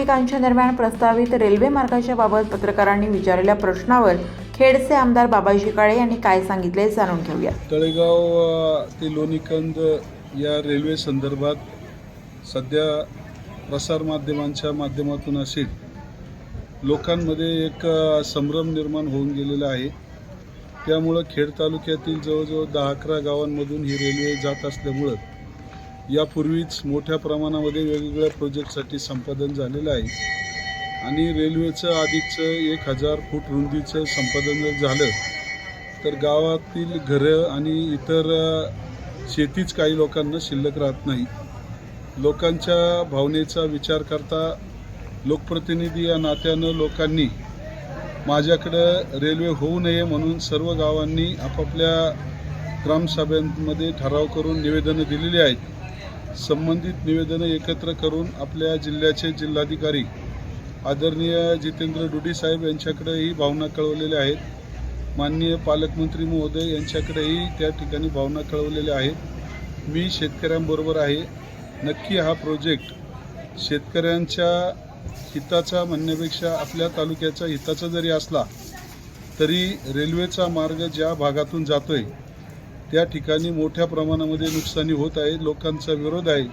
भाविकांच्या दरम्यान प्रस्तावित रेल्वे मार्गाच्या बाबत पत्रकारांनी विचारलेल्या प्रश्नावर खेडचे आमदार बाबाजी काळे यांनी काय सांगितले जाणून घेऊया. तळेगाव ते लोणीकंद या रेल्वे संदर्भात सध्या प्रसारमाध्यमांच्या माध्यमातून असेल लोकांमध्ये एक संभ्रम निर्माण होऊन गेलेला आहे. त्यामुळं खेड तालुक्यातील जवळजवळ दहा अकरा गावांमधून ही रेल्वे जात असल्यामुळं यापूर्वीच मोठ्या प्रमाणामध्ये वेगवेगळ्या प्रोजेक्टसाठी संपादन झालेलं आहे. आणि रेल्वेचं आधीचं एक हजार फूट रुंदीचं संपादन जर झालं तर गावातील घरं आणि इतर शेतीच काही लोकांना शिल्लक राहत नाही. लोकांच्या भावनेचा विचार करता लोकप्रतिनिधी या नात्यानं लोकांनी माझ्याकडं रेल्वे होऊ नये म्हणून सर्व गावांनी आपापल्या ग्रामसभांमध्ये ठराव करून निवेदनं दिलेली आहेत. संबंधित निवेदनं एकत्र करून आपल्या जिल्ह्याचे जिल्हाधिकारी आदरणीय जितेंद्र डुडी साहेब यांच्याकडेही भावना कळवलेल्या आहेत. माननीय पालकमंत्री महोदय यांच्याकडेही त्या ठिकाणी भावना कळवलेल्या आहेत. मी शेतकऱ्यांबरोबर आहे. नक्की हा प्रोजेक्ट शेतकऱ्यांच्या हिताचा म्हणण्यापेक्षा आपल्या तालुक्याच्या हिताचा जरी असला तरी रेल्वेचा मार्ग ज्या भागातून जातोय त्या ठिकाणी मोठ्या प्रमाणामध्ये नुकसानी होत आहे लोकांचा विरोध आहे.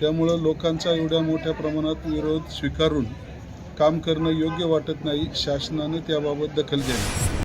त्यामुळं लोकांचा एवढ्या मोठ्या प्रमाणात विरोध स्वीकारून काम करणं योग्य वाटत नाही. शासनाने त्याबाबत दखल घ्यावी.